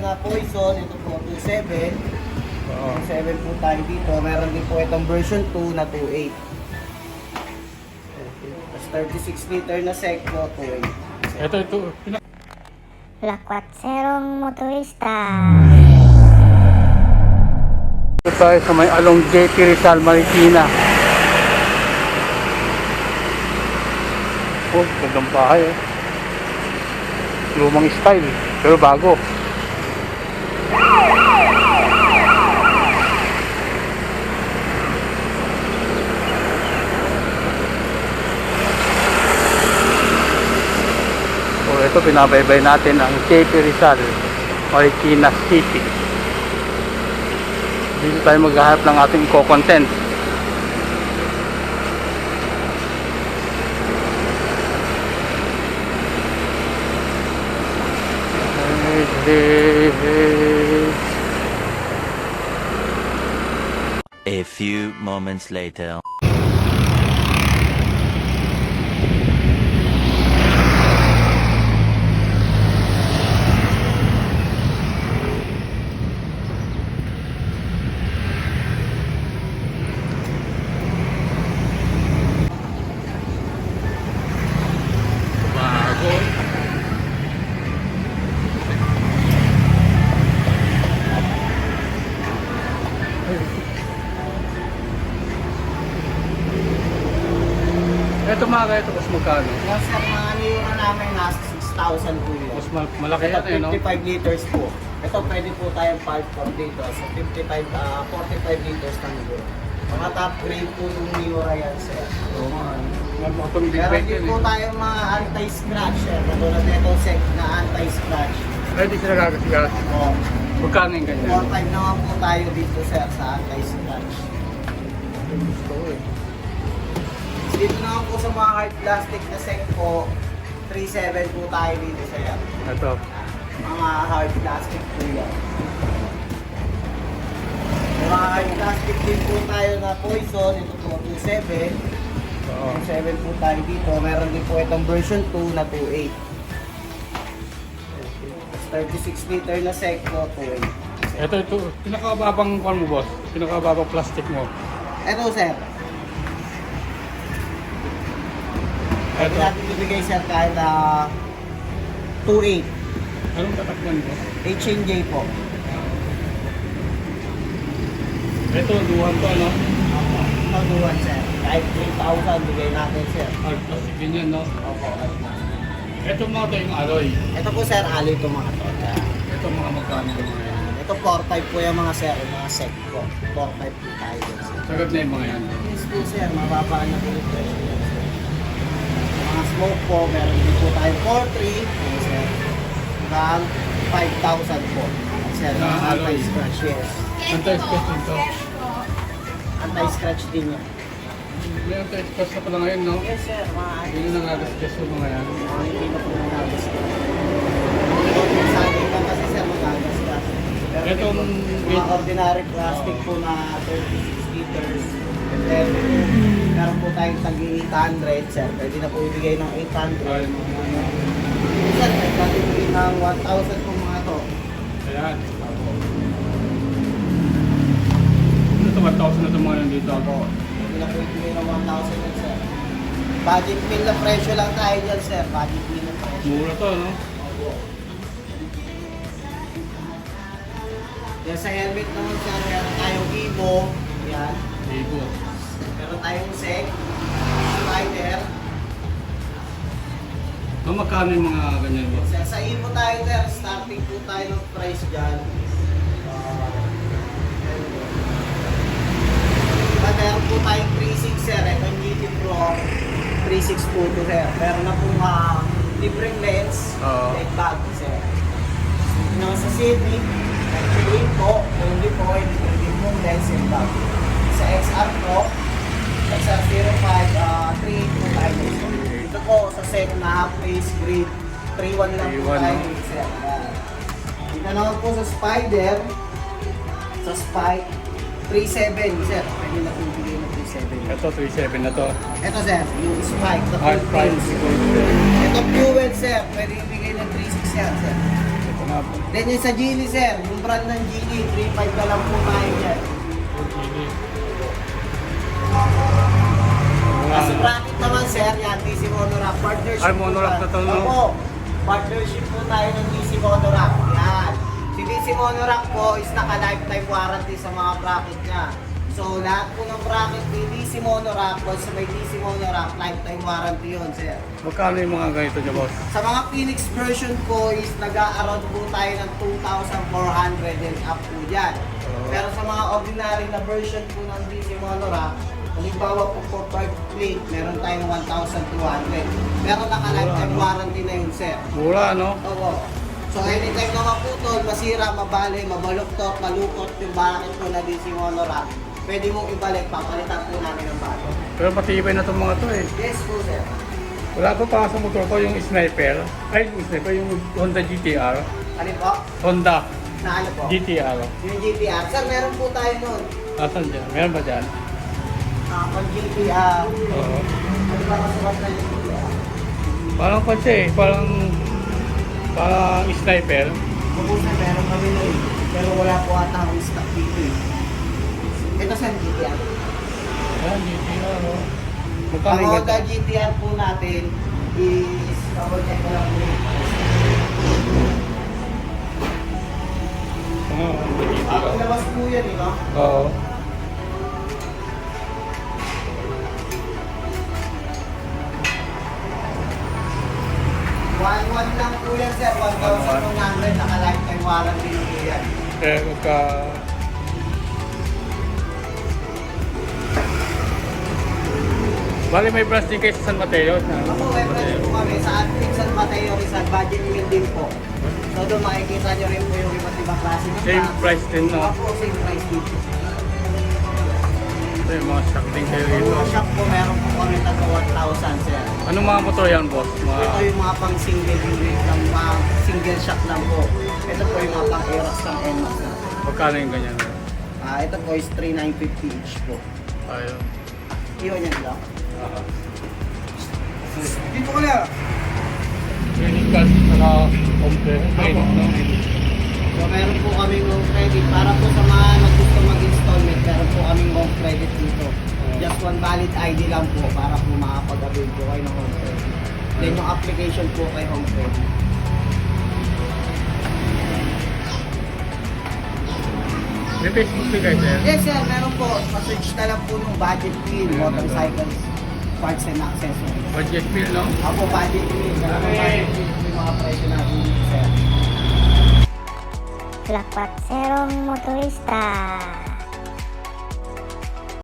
na Poison, ito po 2.7. Oo. 2.7 po tayo dito. Meron din po itong version 2 na 2.8. Tapos 36 liter na Secco, 2.8. Ito, ito. Pina- Lakwatserong motorista. Ito tayo sa may along JP Rizal, Marikina. Oh, gandang bahay eh. Lumang style, pero bago. Ito pinabaybay natin ang JP Rizal, Marikina City. Dito tayo maghahanap ng ating co-content. A few moments later. Kaya ito, mas magkano? Yung sir, mga ano yung ano namin, nasa 6,000 po yun. Mas ma- malaki Ito, ito eh, no? 55 liters po. Ito, pwede po tayong 5 for dito. So, 55, ah, 45 liters na nyo. Mga top grade po yung Miura yan, sir. Oo nga. Mga mga big Meron din po eh. tayong mga anti-scratch, sir. Katulad na itong sec na anti-scratch. Pwede sila gagasigas. Oh, Magkano yung ganyan? 4-5 naman po tayo dito, sir, sa anti-scratch. Gusto ko eh. Dito naman po sa mga hard plastic na sec po, 3.7 po tayo dito, sir. Ito. Mga hard plastic po yan. Mga hard plastic din po tayo na poison, ito po 2.7. Oo. 2.7 po tayo dito. Meron din po itong version 2 na 2.8. Tapos 36 liter na Secco, 2.8. Ito, ito. Pinakababang kwan mo, boss. Pinakababang plastic mo. Ito sir, pwede Ito. natin ibigay sir kahit na 2.8. Anong tatakman mo? H&J po. Ito, duhan to, ano? Ito duwan sir. Kahit 3,000 bigay natin sir. Hard plastic din yan, no? Opo. Ito mga to yung alloy. Ito po sir, ali ito mga to. Ito mga magkano yung mga yan. Ito 4-5 po yung mga sir, yung mga sec po. 4-5 po tayo sir. Sagad na yung mga yan. Yes po sir, mababa na po yung presyo. Mga smoke po, meron din po tayo 4-3. Yes sir. Hanggang 5,000 po. Sir, Na mga alloy. anti-scratch, yes. Anti-stress din to. Anti-scratch din yan. May anti-stress na pala ngayon, no? Yes sir, mga Hindi na nagagas yung mga yan. mga hindi na po nagagas ka. Sa akin lang kasi sir, magagas ka. Pero Itong ito, mga ordinary plastic po na 36 liters. And then, meron po tayong tag 800 sir. Pwede na po ibigay ng 800. Ay, Sir, pwede ibigay ng 1,000 po mga to. Ayan. Ano ito, 1,000 na ito mga yan dito. Opo. Pwede na po ibigay ng 1,000 yan sir. Budget meal na presyo lang tayo dyan sir. Budget meal na presyo. Mura to, no? Opo. Yan sa helmet naman sir, meron tayong Evo. Yan. Ibo. Meron tayong Sec. Spider. Ano magkano yung mga ganyan mo? Sa, sa Evo tayo sir, starting po tayo ng price dyan. Uh, uh, meron po tayong 3.6 sir. Ito yung GT Pro 3.6 po to sir. Meron na po uh, libreng lens. Oo. Leg bag sir. Yung sa Sydney, actually po, only po, hindi po lens and bag. Sa XR Pro, Po sa set na half face grid, 3.1 lang po 3.1, tayo. no? Sir. Yan. Dito naman po sa Spider, sa Spike, 3.7 sir. Pwede na po bigay ng 3.7. Ito, 3,700 na to. Ito sir, yung Spike, the Hard full price. face. Ito fuel sir, pwede ibigay ng 3.6 yan sir. Ito nga po. Then yung sa Geely sir, yung brand ng Geely, 3.5 na lang po tayo dyan. Monorack po na to, no? Opo. Partnership po tayo ng DC Monorack. Yan. Si DC Monorack po is naka-lifetime warranty sa mga bracket niya. So, lahat po ng bracket ni DC Monorack, o sa may DC Monorack, lifetime warranty yun, sir. Magkano yung mga ganito niya, boss? Sa mga Phoenix version po is nag-a-around po tayo ng 2,400 and up po dyan. Pero sa mga ordinary na version po ng DC Monorack, halimbawa po for part plate, meron tayong 1,200. Pero naka-lifetime warranty na yun, sir. Mura, no? Oo. So anytime na maputol, masira, mabali, mabaluktot, malukot yung bakit po na DC Monorack, pwede mong ibalik, papalitan po namin ng bago. Pero matibay na itong mga to eh. Yes po, sir. Wala pa pa sa motor ko yung sniper. Ay, yung sniper, yung Honda GTR. Ano po? Honda Na ano po? GTR. Yung GTR. Sir, meron po tayo nun. Asan dyan? Meron ba dyan? Ba na GTR? Parang pa siya eh. Parang, parang sniper. Bukod na meron kami nun. Pero wala po ata akong stock dito eh. Ito sa GTR. Ayan, GTR. Oh. Ang Honda? GTR po natin is, double check ko lang po. Oo, Ah, GTR. labas po yan eh, no? Oo. Warranty po yan. Eh, magka... Bali may branch din kayo sa San Mateo. Na, Ako, website po kami sa Admin San Mateo Rizal Budget Meal din po. So doon makikita nyo rin po yung iba't ibang klase ng Same price din, no? Ako, same price dito. Ito yung mga stock din kayo rito. Yung shop po, meron po kami tato 1,000 sir. Anong mga motor yan, boss? Mga... Ito yung mga pang single unit lang, mga single shop lang po. Ito po yung mga pang Aerox ng NMAX na. Magkano yung ganyan? Ah, ito po is 3,950 each po. Ayun. Iwan yan lang. Uh, Dito ko lang. credit card saka compare. Credit, no? So meron po kami home credit. Para po sa mga meron po kami home credit dito. Just one valid ID lang po para po makapag-avail po kayo ng home credit. Then yung application po kay home credit. May Facebook kayo, sir? Yes sir, meron po. Pa-search na lang po ng budget fee, motorcycles, parts and accessories. Budget bill, no? Ako budget fee, meron po budget fee yung mga presyo natin dito sir. Lakwat Serong Motorista.